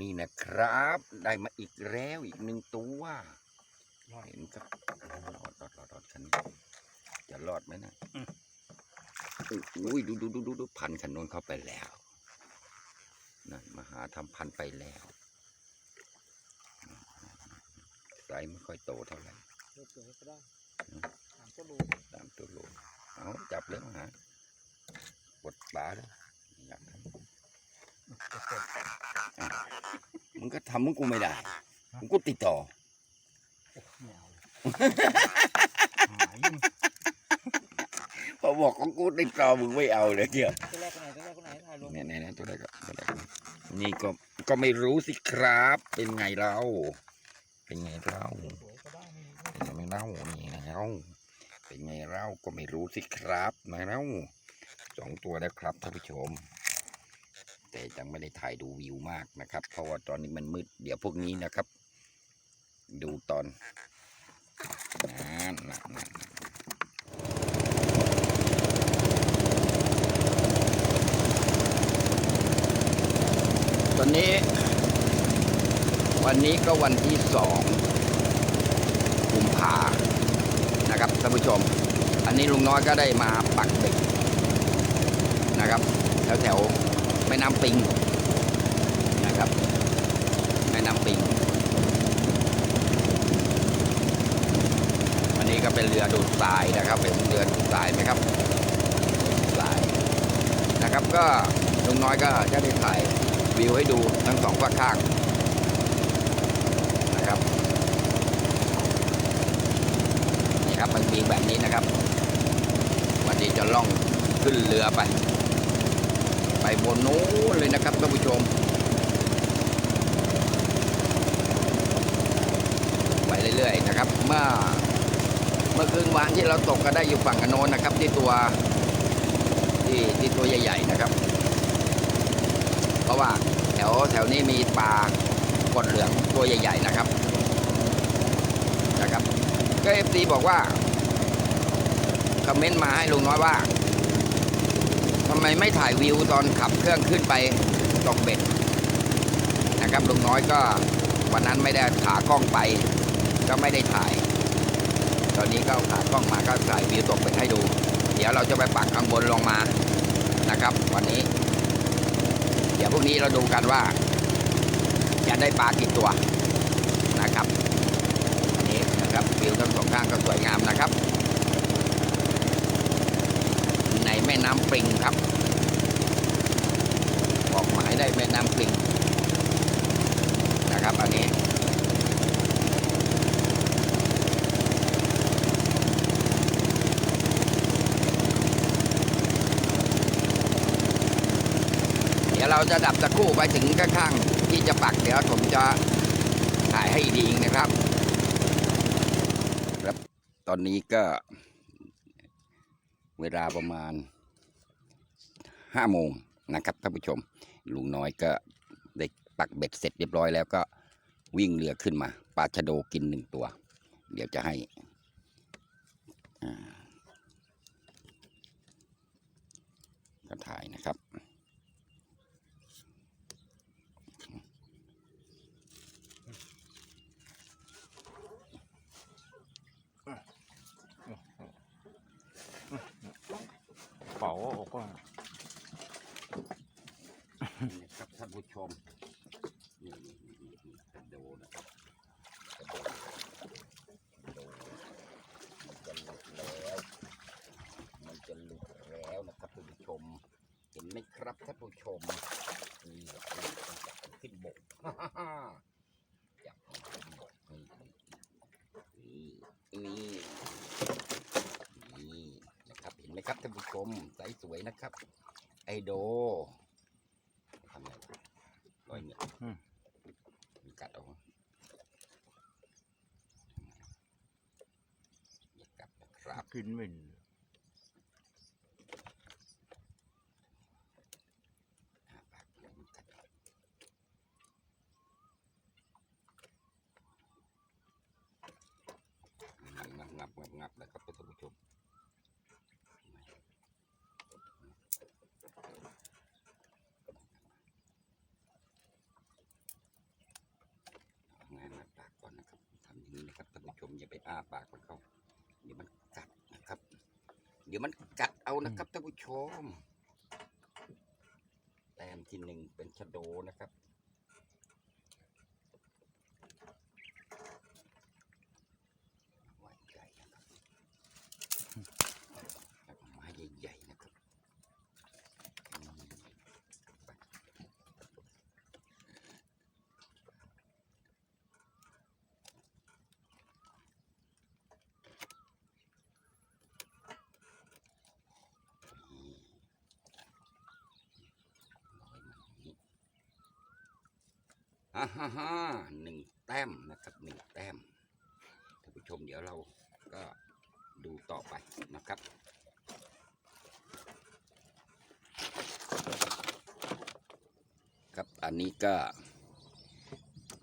นี่นะครับ ได้มาอีกแล้วอีกหนึ่งตัวเห็นครับรอดรอดรอดรอดคันนี้จะรอดไหมนะอุ้ยดูดูดูดูดูพันขันโนนเข้าไปแล้วนั่นมาหาทำพันไปแล้วไซส์ไม่ค่อยโตเท่าไหร่เลือกตัวให้ก็ได้อืมถามก็รู้ตามตัวโลเอาจับแล้วฮะกดปลาแล้วอยากทำ มึงก็ทำมึงกูไม่ได้มึงกูติดต่อแมวหายพอบอกของกูติดต่อมึงไม่เอาเลยเกี่ยวตัวแรกคนไหนตัวแรกคนไหนถ่ายลงเนี่ยเนี่ยตัวใดก็ตัวใดก็นี่ก็ก็ไม่รู้สิครับ เป็นไงเราเป็นไงเราสวยก็ได้ไม่เป็นไงเล่านี่นะเราเป็นไงเราก็ไม่รู้สิครับนะเราสองตัวแล้วครับท่านผู้ชม แต่ยังไม่ได้ถ่ายดูวิวมากนะครับ เพราะว่าตอนนี้มันมืด เดี๋ยวพวกนี้นะครับ ดูตอนนั่นนั่นนั่นตอนนี้ วันนี้ก็วันที่สองกุมภานะครับท่านผู้ชม อันนี้ลุงน้อยก็ได้มาปักเบ็ดนะครับแถวแถว ม่น้ำปิงนะครับแม่น้ำปิงอันนี้ก็เป็นเรือดูดทรายนะครับ เป็นเรือดูดทรายไหมครับทรายนะครับก็ลุงน้อยก็จะได้ถ่ายวิวให้ดูทั้งสองฝั่งข้างนะครับนี่ครับมันมีแบบนี้นะครับวันนี้จะล่องขึ้นเรือไป บนนู้นเลยนะครับท่านผู้ชม ไปเรื่อยๆนะครับ เมื่อเมื่อคืนวานที่เราตกก็ได้อยู่ฝั่งกันโน้นนะครับ ที่ตัวที่ที่ตัวใหญ่ ๆนะครับ เพราะว่าแถวแถวนี้มีปลากดเหลืองตัวใหญ่ ๆนะครับนะครับก็เอฟซีบอกว่าคอมเมนต์มาให้ลุงน้อยว่า ทำไมไม่ถ่ายวิวตอนขับเครื่องขึ้นไปตกเบ็ดนะครับลุงน้อยก็วันนั้นไม่ได้ขากล้องไป ก็ไม่ได้ถ่าย ตอนนี้ก็เอาขากล้องมาก็ถ่ายวิวตกเบ็ดให้ดู เดี๋ยวเราจะไปปักข้างบนลงมานะครับ วันนี้ เดี๋ยวพรุ่งนี้เราดูกันว่า จะได้ปลากี่ตัวนะครับอันนี้นะครับวิวทั้งสองข้างก็สวยงามนะครับ ใน แม่น้ำปริงครับ บอกหมายได้แม่น้ำปริงนะครับอันนี้เดี๋ยวเราจะดับตะคู่ไปถึงข้างๆที่จะปักเดี๋ยวผมจะถ่ายให้ดีนะครับ ครับ ตอนนี้ก็เวลาประมาณ ห้าโมงนะครับท่านผู้ชม ลุงน้อยก็ได้ปักเบ็ดเสร็จเรียบร้อยแล้วก็วิ่งเรือขึ้นมาปลาชะโดกินหนึ่งตัว เดี๋ยวจะให้ก็ถ่ายนะครับ เป๋าออกว่านี่ครับท่านผู้ ชมนี่นี่นี่นี่นี่กระโดนะครับกระโดดกระโดดมันจะหลุดแล้ว มันจะหลุดแล้วนะครับท่านผู้ชม เห็นไหมครับท่านผู้ชมนี่จับขึ้นบกจับขึ้นบกนี่นี่นี่นี่นะครับเห็นไหมครับท่านผู้ชมใสสวยนะครับ ไอโดินไม่ดีงับงับงับนะครับท่านผู้ชมงานมาปากก่อนนะครับทำอย่างนี้นะครับท่านผู้ชมอย่าไปอ้าปากมันเข้า ดี๋ยวมันกัดเอานะครับท่านผู้ชมแต้มที่หนึ่งเป็นชะโดนะครับ ไว้ใหญ่นะครับแล้วก็ไม้ใหญ่ๆนะครับอืมฮ่าฮ่าฮ่าหนึ่งแต้มนะครับหนึ่งแต้มท่านผู้ชมเดี๋ยวเราก็ดูต่อไปนะครับครับอันนี้ก็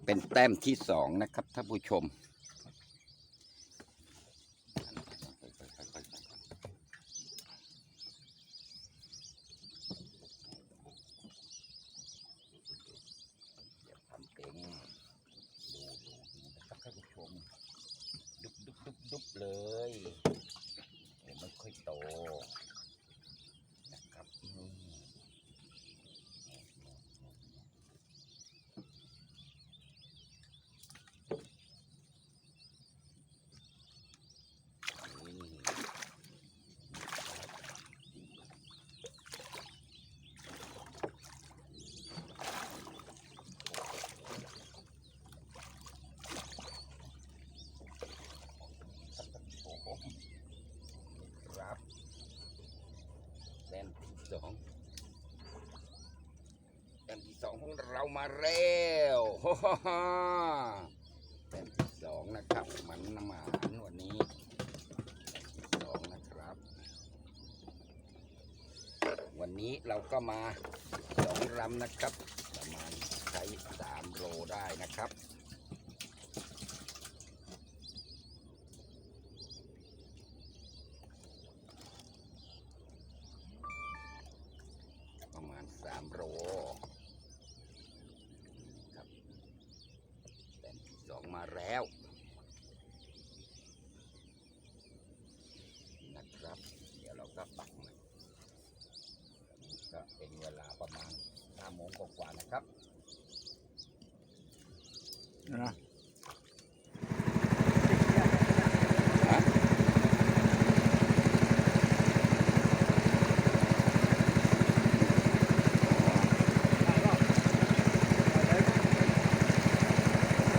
เป็นแต้มที่สองนะครับท่านผู้ชมเดี๋ยวทำเป็นดูดูดูนะครับท่านผู้ชม ดุบดุบดุบดุบเลยเดี๋ยวไม่ค่อยโตนะครับนี่นี่โอ้โหครับแต้มที่ สองแต้มที่สองของเรามาแล้วฮ่าฮ่าแต้มที่สองนะครับ มันน้ำหมานวันนี้สองนะครับ วันนี้เราก็มาสองลำนะครับ ประมาณใช้สามโลได้นะครับ ประมาณสามโลครับแต้มที่สองมาแล้ว นะครับ เดี๋ยวเราก็ปักมันก็เป็นเวลาประมาณห้าโมงกว่าๆนะครับ นะ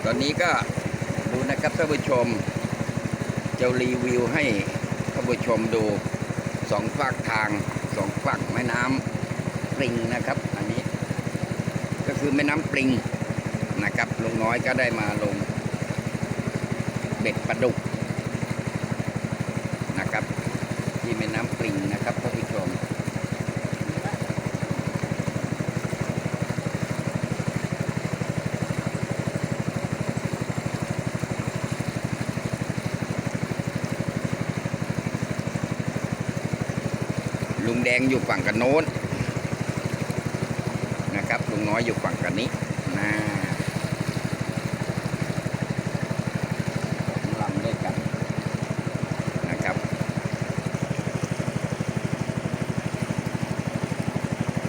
ตอนนี้ก็ดูนะครับท่านผู้ชม จะรีวิวให้ท่านผู้ชมดูสองฝากทางสองฝั่งแม่น้ำปริงนะครับ อันนี้ ก็คือแม่น้ำปริง นะครับลุงน้อยก็ได้มาลงเบ็ดปลาดุกนะครับ ที่แม่น้ำปริงนะครับท่านผู้ชมลุงแดงอยู่ฝั่งกันโน้นนะครับลุงน้อยอยู่ฝั่งกันนี้นะสองลำด้วยกันนะครับ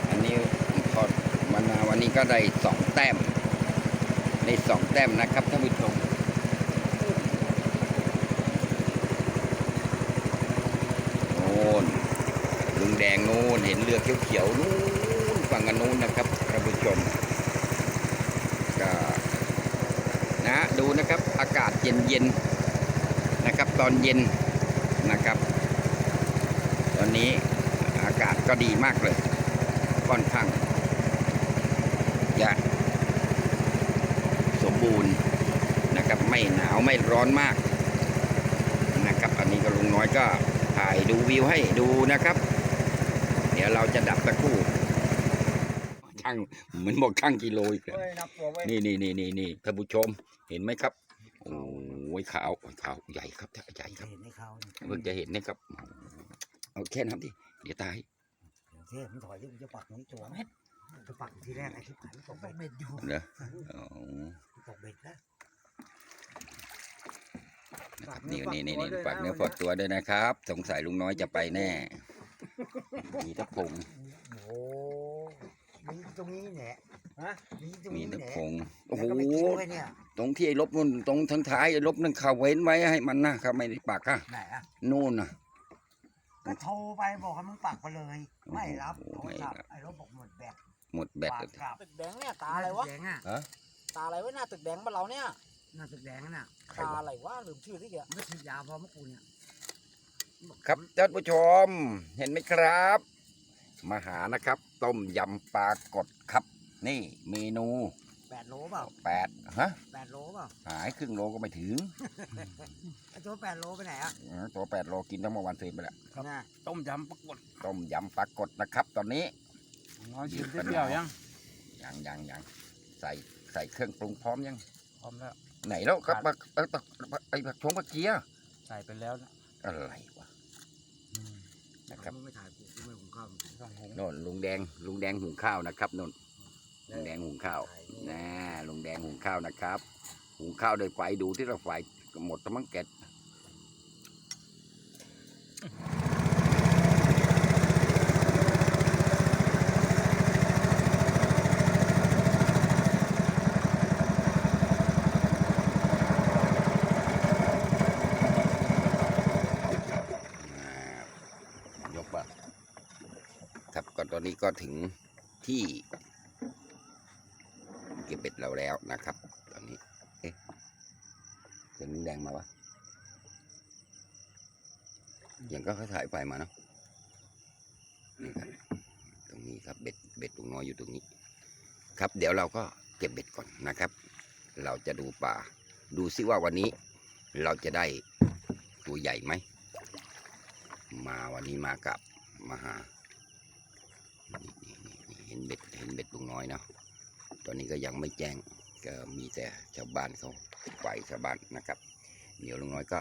อันนี้พอมานาวันนี้ก็ ได้สองแต้มได้สองแต้มนะครับท่านผู้ชมโน่นลุงแดงโน่นเห็นเรือเขียวๆนู่นฝั่งกันนู้นนะครับท่านผู้ชมก็นะดูนะครับอากาศเย็นๆนะครับ ตอนเย็นนะครับ ตอนนี้อากาศก็ดีมากเลยค่อนข้างจะสมบูรณ์นะครับ ไม่หนาวไม่ร้อนมากนะครับอันนี้ก็ลุงน้อยก็ถ่ายดูวิวให้ดูนะครับ เดี๋ยวเราจะดับตะครู่ช่างเหมือนบอกช่างกิโลอีกแล้วเฮ้ยนับตัวไว้นี่นี่นี่นี่นี่ท่านผู้ชมเห็นไหมครับโอ้ยขาวขาวใหญ่ครับใหญ่ครับเห็นในเขาเนี่ยเพิ่งจะเห็นนะครับเอาแค่นั้นดิเดี๋ยวตายเดี๋ยวเทพมันถอยดิมันจะปักนี้ตัวไหมจะปักทีแรกไอ้ที่ผ่านตกเบ็ดอยู่เหรออ๋อตกเบ็ดแล้ว นะครับนี่นี่นี่นี่ฝากเนื้อฝากตัวด้วยนะครับ สงสัยลุงน้อยจะไปแน่ มีทะพงโอ้โหมีตรงนี้แหละฮะมีตรงมีนี้ทะแหละพงโอ้แล้วโหก็ไปทิ้งไว้เนี่ยตรงที่ไอ้ลบนู่นตรงทั้งท้ายไอ้ลบนั่นเขาเว้นไว้ให้มันนะครับไม่ได้ปักอะไหนอะนู่นน่ะก็โทรไปบอกให้มึงปักไปเลย ไม่รับโอ้โทโหรศัพท์ไม่รับไอ้รถบอกหมดแบตหมดแบตปากแล้วกลับตึกแดงเนี่ยตาอะไรวะแดงอะฮะตาอะไรวะหน้าตึกแดงบ้านเราเนี่ยห น้าตึกแดงน่ะใครตาวะ อะไรวะลืมชื่อที่แกมันก็ฉีดยาพอเมื่อกูเนี่ยครับท่านผู้ชมเห็นไหมครับ มาหานะครับ ต้มยำปลากดครับ นี่เมนูแปดโลเปล่าแปดฮะแปดโลเปล่าหายครึ่งโลก็ไม่ถึงไอ้ตัวแปดโลไปไหนอะอ๋อตัวแปดโลกินทั้งเมื่อวันเสร็จไปแล้วน่ะต้มยำปรากฏต้มยำปลากดนะครับ ตอนนี้ น้อยชิมเปรี้ยวยังยังยังยังใส่ใส่เครื่องปรุงพร้อมยังพร้อมแล้ว ไหนแล้วครับปลาเอ้ยปลาไอ้ผักชงผักเกียใส่ไปแล้วนะอะไรวะนะครับมึงไม่ถ่ายกูกูไม่หุงข้าวมึงต้องหุงโน่นลุงแดงลุงแดงหุงข้าวนะครับโน่นลุงแดงหุงข้าวถ่ายนี่นะลุงแดงหุงข้าวนะครับ หุงข้าวด้วยไฟดูที่เราไฟหมดทั้งมังแกะ ยกว่าครับ ก็ถึงที่เก็บเบ็ดเราแล้วนะครับ ตอนนี้ เอ๊ะเสียงแดงมาวะอย่างก็เขาถ่ายไฟมาเนาะนี่ครับตรงนี้ครับเบ็ดเบ็ดลุงน้อยอยู่ตรงนี้ ครับเดี๋ยวเราก็เก็บเบ็ดก่อนนะครับ เราจะดูป่า ดูซิว่าวันนี้ เราจะได้ตัวใหญ่ไหม มาวันนี้มากับมาหา ห็นเบ็ดเห็นเบ็ดลุงน้อยเนาะตอนนี้ก็ยังไม่แจ้งก็มีแต่ชาวบ้านเขาไหวชาวบ้านนะครับ เดี๋ยวลุงน้อยก็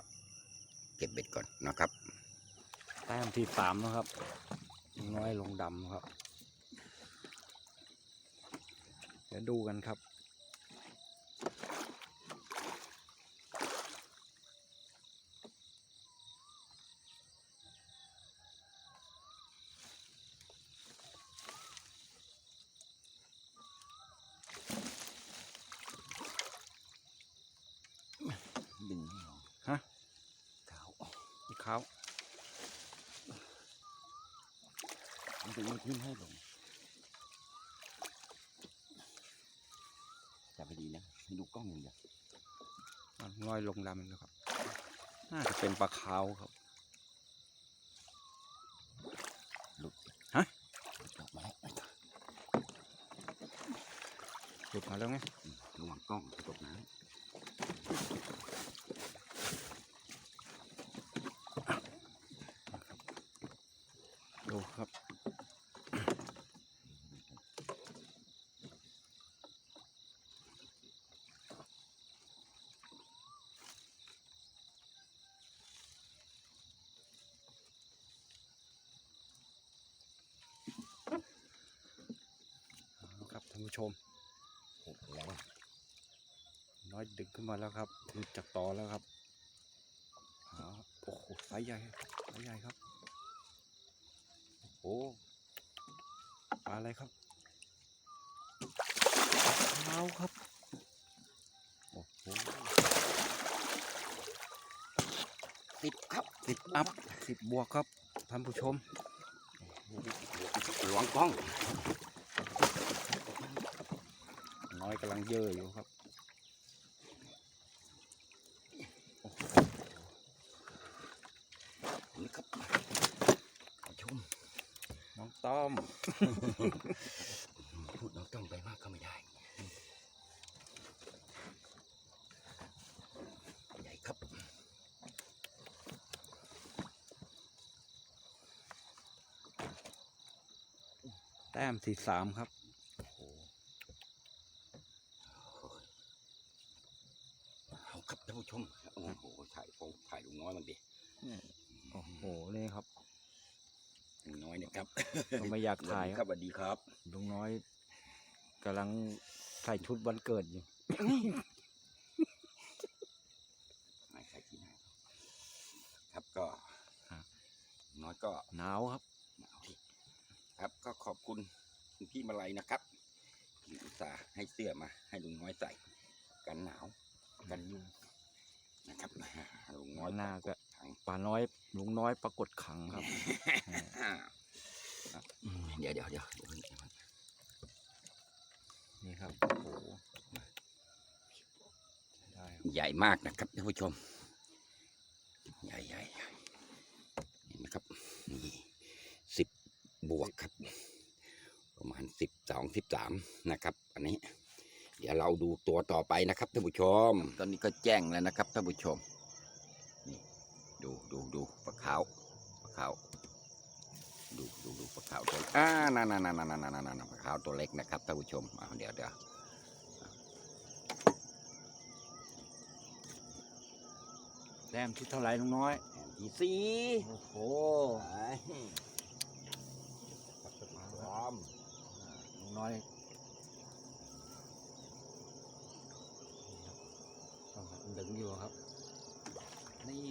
เก็บเบ็ดก่อนนะครับแต้มที่สามนะครับน้อยลงดำครับเดี๋ยวดูกันครับ ดึง ฮะ ขาว อีกเขาดึงมันขึ้นให้ลงจับไปดีนะให้ดูกล้องอย่างเดียวมันน้อยลงดำนะครับ น่าจะเป็นปลาขาวครับจบมาแล้วหลุดมาแล้วไงระวังกล้องจะตกน้ดูครับ เอาครับท่าน ผู้ชมำแล้วน้อยดึงขึ้นมาแล้วครับหลุดจากต่อแล้วครับโอ้โหไซส์ใหญ่ไซส์ใหญ่ครับ โอ้โหปลาอะไรครับปลาขาครับ โอ้โหติดครับสิบอัพสิบบวกครับท่านผู้ชมระวังกล้อง อยกำลังเยอะอยู่ครับ นี่ครับชมน้องต้อม พูดน้องต้องไปมากก็ไม่ได้ ใหญ่ครับ แต้มสี่สามครับ เอาครับท่านผู้ชม โอ้โห ถ่ายโฟถ่ายลุงน้อยมันดิ โอ้โหนี่ครับลุงน้อยเนี่ยครับก็ไม่อยากถ่ายคครัรับบสวัสดีครับลุงน้อยกำลังใส่ชุดวันเกิดอยู่ไม่ใครที่ไหนก็น้อยก็หนาวครับครับก็ขอบคุณคุณพี่มาลัยนะครับที่อุตส่าห์ให้เสื้อมา ให้ลุงน้อยใส่ กันหนาว กันยุงนะครับลุงน้อยหน้าก็ถัง ป่าน้อยลุงน้อยปรากฏขังครับ เดี๋ยวเดี๋ยวเดี๋ยวนี่ครับโอ้โหได้ครับใหญ่มากนะครับท่านผู้ชมใหญ่ใหญ่ใหญ่เห็นไหมครับนี่สิบบวกครับ ประมาณสิบสองสิบสามนะครับ อันนี้ เดี๋ยวเราดูตัวต่อไปนะครับท่านผู้ชม ตอนนี้ก็แจ้งแล้วนะครับท่านผู้ชมนี่ ดูดูดูปลาขาวปลาขาวดูดูดูปลาขาวตัวอ่านั่นนั่นนั่นนั่นนั่นนั่นปลาขาวตัวเล็กนะครับท่านผู้ชมเอาเดี๋ยวเดี๋ยวแต้มที่เท่าไหร่ลุงน้อยแผ่นที่สี่โอ้โหไปพร้อมลุงน้อยต้องดึงอยู่ครับ นี่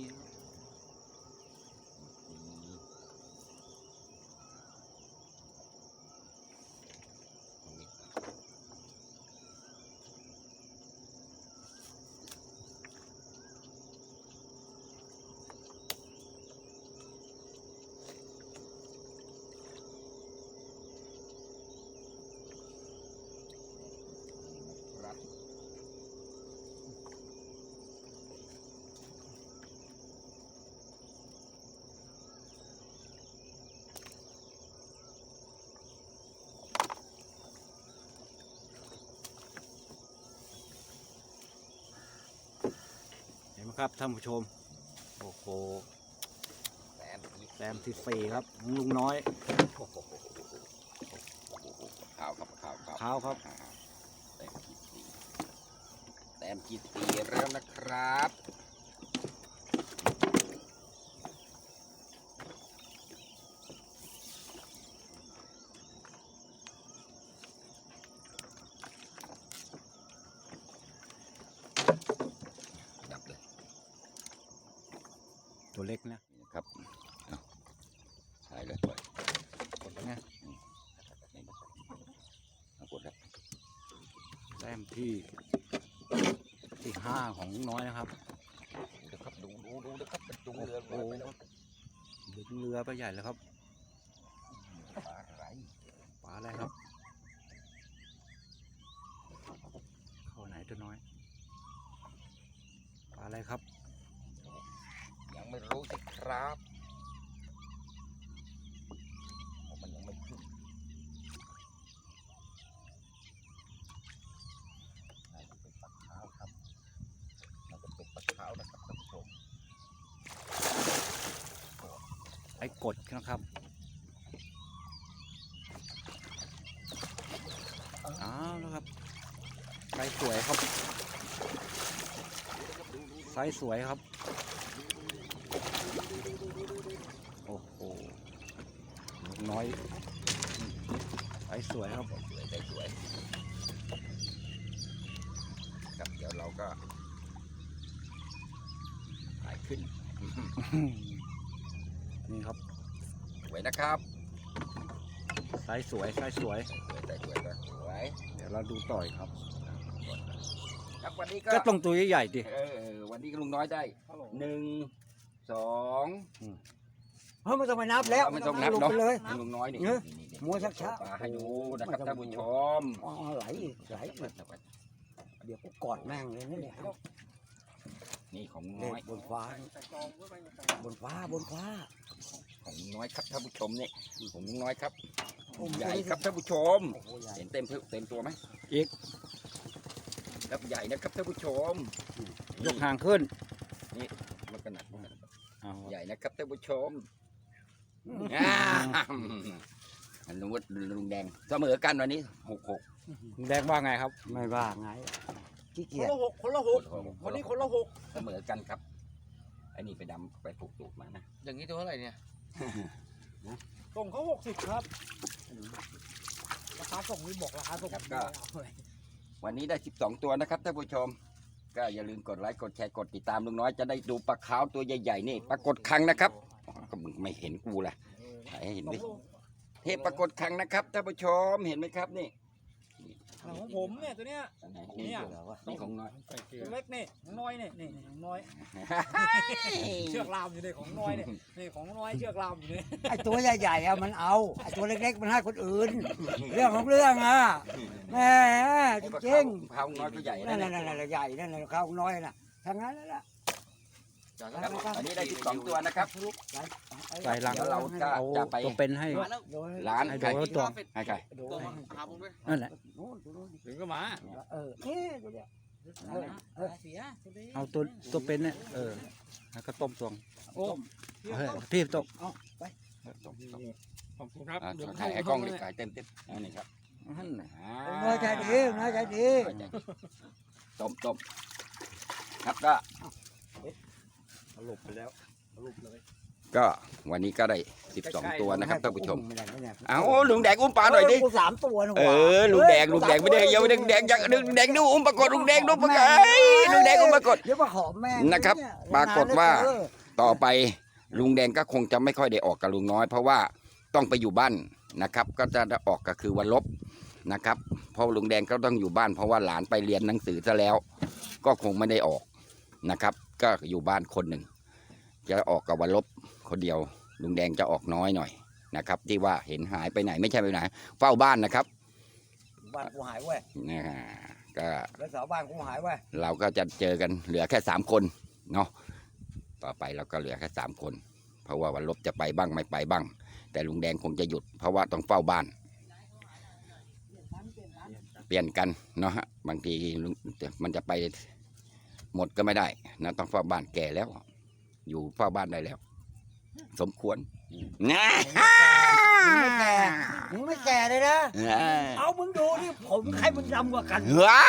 ครับ เห็นไหม ครับท่านผู้ชม โอ้โหแต้มที่แต้มที่สี่ครับของลุงน้อยโอ้โหขาวครับขาวครับขาวครับอ่แต้มที่สี่แต้มที่สี่เริ่มนะครับ ดับเลย ตัว เล็กนะนี่นะครับเอาถ่ายเลยปล่อยกดแล้วไงนี่เอากดครับแต้มที่ที่ห้าของลุงน้อยนะครับดูครับดูดูดูนะครับเป็นจุงโอ้เรือโหดึงเรือไปใหญ่แล้วครับ ปลาไหล ปลาอะไรครับ เข้าไหนตัวน้อย ปลาอะไรครับ ยังไม่รู้สิครับเพราะมันยังไม่ขึ้นน่าจะเป็นปลาขาวครับน่าจะเป็นปลาขาวนะครับท่านผู้ชม ไอ้กดนะครับอ้าวแล้วครับไซส์สวยครับ ไซส์สวยครับ โอ้โหลูกน้อยไซส์สวยครับสวยได้สวยครับเดี๋ยวเราก็ถ่ายขึ้น นี่ครับสวยนะครับไซส์สวยไซส์สวยสวยได้สวยได้สวย เดี๋ยวเราดูต่อยครับ ครับวันนี้ก็ก็ต้องตัวใหญ่ๆดิ เออ วันนี้ลุงน้อยได้หนึ่งสองเฮ้ยไม่ต้องไปนับแล้วไม่ต้องนับลงเนาะไปเลย ลุงน้อยนี่เออนี่นี่มัวชักช้า ปลาให้ดูนะครับท่านผู้ชมอ๋อไหลอีกไหลอีกเดี๋ยวกูกอดแม่งเลยนี่เนี่ยนี่ของลุงเด็น้อยกบนฟ้า บนฟ้าบนฟ้าของลุงน้อยครับท่านผู้ชมนี่ของลุงน้อยครับโอ้โใหญ่ครับท่านผู้ชม โอ้โหใหญ่เห็นเต็มเต็มตัวไหมอีกครับใหญ่นะครับท่านผู้ชม ยกห่างขึ้นมันก็หนักมันก็หนักเอาใหญ่นะครับท่านผู้ชมอ่าอันนู้นลุงแดงเสมอกันวันนี้หกหกลุงแดงว่าไงครับ ไม่ว่าไงขี้คเกีนยจละหกคนละหกวันนี้คนละหกเสมอกันครับไอ้นี่ไปดำไปผูกตูดมานะอย่างนี้ตัวเท่าไหร่เนี่ยส่งเขาหกสิบครับราคาส่งนี่บอกราคาส่งครับก็วันนี้ได้12ตัวนะครับท่านผู้ชม ก็อย่าลืมกดไลค์กดแชร์กดติดตามลุงน้อยจะได้ดูปลาขาวตัวใหญ่ๆนี่ปรากฏครั้งนะครับอ๋อก็มึงไม่เห็นกูล่ะถ่ายให้เห็นดิเทพปรากฏครั้งนะครับท่านผู้ชมเห็นไหมครับนี่ ของผมเนี่ยตัวเนี้ย อันไหนเนี่นี่ยนี่ของน้อยตัวเล็กนี่ของน้อยนี่นี่นี่ของน้อย เชือกลามอยู่ในของน้อยเนี่ยนี่ของน้อยเชือกลามอยู่นี่ไอ้ตัวใหญ่ๆอะมันเอาไอ้ตัวเล็กๆมันให้คนอื่น เรื่องของเรื่องอะแหม่จริงเผาน้อยตัวใหญ่ๆนั่นั่นนน่ะน่ะใหญ่นั่นน่ะข้าวน้อยน่ะทางนั้นแหละ ครับอันนี้ได้ที่สองตัวนะครับใส่ลังเดี๋ยวเราจะเอาจะไปตัวเป็นให้ร้านให้ใครดูตัวให้ใครนั่นแหละถึงก็มาเออเอ๊ะตัวเนี้ยเออเออเสียตัวนี้เอาตัวตัวเป็นเนี่ยเออแล้วก็ต้มตวงโอ้เฮ้ยพี่ต้มต้มต้มขอบคุณครับอ่าเดี๋ยวถ่ายให้กล้องดิถ่ายเต็มเต็มอันนี้ครับนั่นน่ะน้อยใจดีน้อยใจดีต้มต้มครับก็ หลบไปแล้วก็วันนี้ก็ได้สิบสองตัวนะครับท่านผู้ชมไม่ได้ไม่ได้เอาลุงแดงอุ้มปลาหน่อยดิกูสามตัวนะเอวะอลุงแดงลุงแดงไม่ได้เยอะลุงแดงอยากลุงแดงดูอุ้มปรากฏลุงแดงดูปรากฏเอ้ยลุงแดงอุ้มปรากฏเดี๋ยวมาหอมแม่งนะครับเนี่ยปรากฏว่าเออต่อไปลุงแดงก็คงจะไม่ค่อยได้ออกกับลุงน้อย เพราะว่าต้องไปอยู่บ้านนะครับ ก็จะได้ออกก็คือวันลบนะครับเพราะลุงแดงก็ต้องอยู่บ้านเพราะว่าหลานไปเรียนหนังสือซะแล้ว ก็คงไม่ได้ออกนะครับ ก็อยู่บ้านคนหนึ่ง จะออกกับวันลบคนเดียว ลุงแดงจะออกน้อยหน่อยนะครับ ที่ว่าเห็นหายไปไหนไม่ใช่ไปไหน เฝ้าบ้านนะครับ บ้านกูหายเว้ยนะฮะก็แล้วเสาบ้านกูหายเว้ยเราก็จะเจอกันเหลือแค่สามคนเนาะต่อไปเราก็เหลือแค่สามคน เพราะว่าวันลบจะไปบ้างไม่ไปบ้าง แต่ลุงแดงคงจะหยุด เพราะว่าต้องเฝ้าบ้าน เปลี่ยนกันเนาะฮะบางทีลุงมันจะไป หมดก็ไม่ได้นะต้องเฝ้าบ้านแก่แล้ว อยู่เฝ้าบ้านได้แล้ว สมควรนะมึงไม่แก่มึงไม่แก่เลยนะอ่าเอามึงดูนี่ผมใครมันดำกว่ากันว้า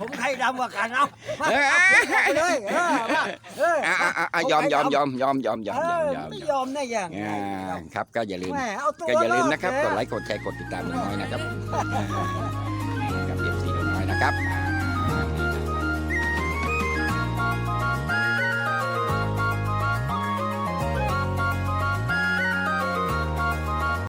ผมใครดำกว่ากัน เอามาเอาไปเลยเออมาเอออะอะอะอะยอมยอมยอมยอมยอมยอมเอยอมอยอมไม่ยยอมอมได้ยังไงอ่าครับ ก็อย่าลืม แหมเอาตัวก็อย่าลืมนะครับอกดดไลค์ กดแชร์ กดติดตามน้อยๆนะครับกับเอฟซีน้อยๆนะครับ